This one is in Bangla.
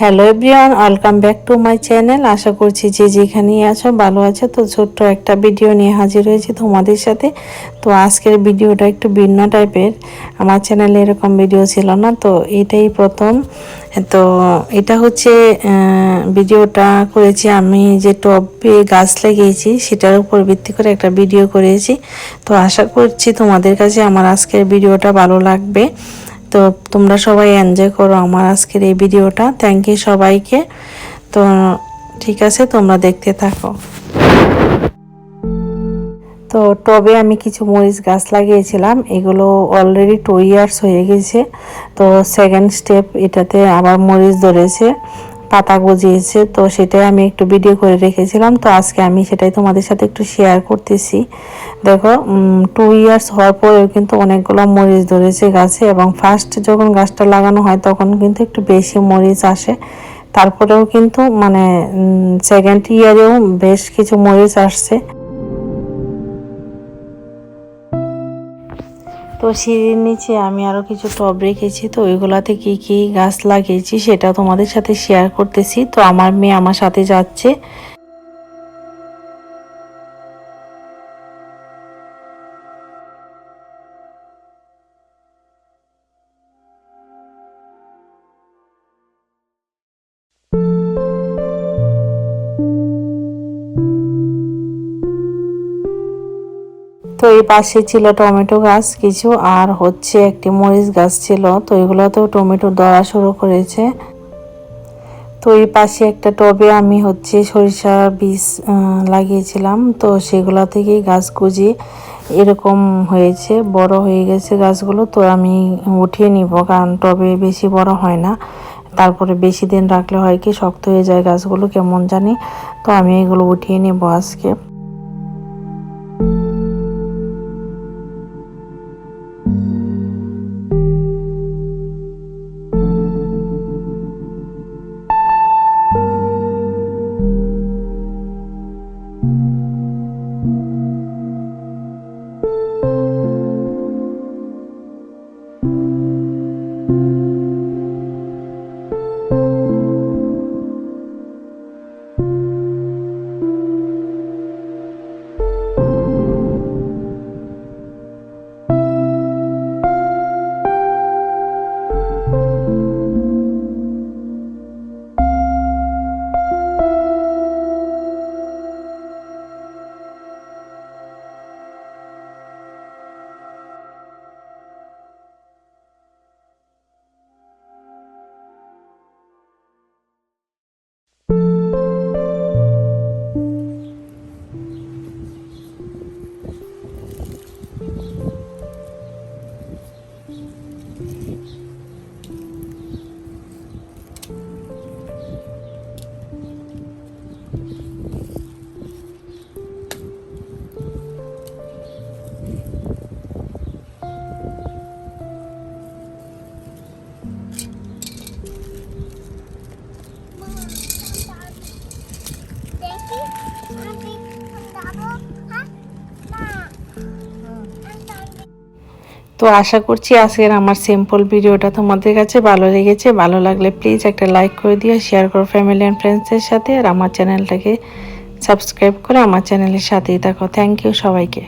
Hello everyone, welcome back to my channel. আশা করছি যে যেখানেই আছো, ভালো আছো। তো ছোট্ট একটা ভিডিও নিয়ে হাজির হয়েছি তোমাদের সাথে। তো আজকের ভিডিওটা একটু ভিন্ন টাইপের। আমার চ্যানেলে এরকম ভিডিও ছিল না, তো এটাই প্রথম। তো এটা হচ্ছে ভিডিওটা করেছি আমি যে টবে গাছ লাগিয়েছি, সেটার উপর ভিত্তি করে একটা ভিডিও করেছি। তো আশা করছি তোমাদের কাছে আমার আজকের ভিডিওটা ভালো লাগবে। তো তোমরা সবাই এনজয় করো আমার আজকের এই ভিডিওটা। থ্যাংক ইউ সবাইকে। তো ঠিক আছে, তোমরা দেখতে থাকো। তো টবে আমি কিছু মরিচ গাছ লাগিয়েছিলাম, এগুলো অলরেডি টু ইয়ার্স হয়ে গেছে। তো সেকেন্ড স্টেপ এটাতে আবার মরিচ ধরেছে। পাতা গজিয়েছে, তো সেটাই আমি একটু ভিডিও করে রেখেছিলাম। তো আজকে আমি সেটাই তোমাদের সাথে একটু শেয়ার করতেছি। দেখো টু ইয়ার্স হওয়ার পরেও কিন্তু অনেকগুলো মরিচ ধরেছে গাছে এবং ফার্স্ট যখন গাছটা লাগানো হয় তখন কিন্তু একটু বেশি মরিচ আসে। তারপরেও কিন্তু মানে সেকেন্ড ইয়ারেও বেশ কিছু মরিচ আসছে। তো সিঁড়ির নিচে আমি আরও কিছু টব রেখেছি, তো ওইগুলাতে কি কি গাছ লাগিয়েছি সেটা তোমাদের সাথে শেয়ার করতেছি। তো আমার মেয়ে আমার সাথে যাচ্ছে। তো এই পাশে ছিল টমেটো গাছ, কিছু আর হচ্ছে একটি মরিচ গাছ ছিল। তো এগুলোতেও টমেটো ধরা শুরু করেছে। তো এই পাশে একটা টবে আমি হচ্ছে সরিষা বীজ লাগিয়েছিলাম। তো সেগুলো থেকেই গাছ গুজি এরকম হয়েছে, বড় হয়ে গেছে গাছগুলো। তো আমি উঠিয়ে নিব, কারণ টবে বেশি বড় হয় না। তারপরে বেশি দিন রাখলে হয় কি, শক্ত হয়ে যায় গাছগুলো, কেমন জানি। তো আমি এগুলো উঠিয়ে নেব আজকে। তো আশা করছি আজকের আমার সিম্পল ভিডিওটা তোমাদের কাছে ভালো লেগেছে। ভালো লাগলে প্লিজ একটা লাইক করে দিও শেয়ার করো ফ্যামিলি অ্যান্ড ফ্রেন্ডসের সাথে। আর আমার চ্যানেলটাকে সাবস্ক্রাইব করে আমার চ্যানেলের সাথেই থাকো। থ্যাংক ইউ সবাইকে।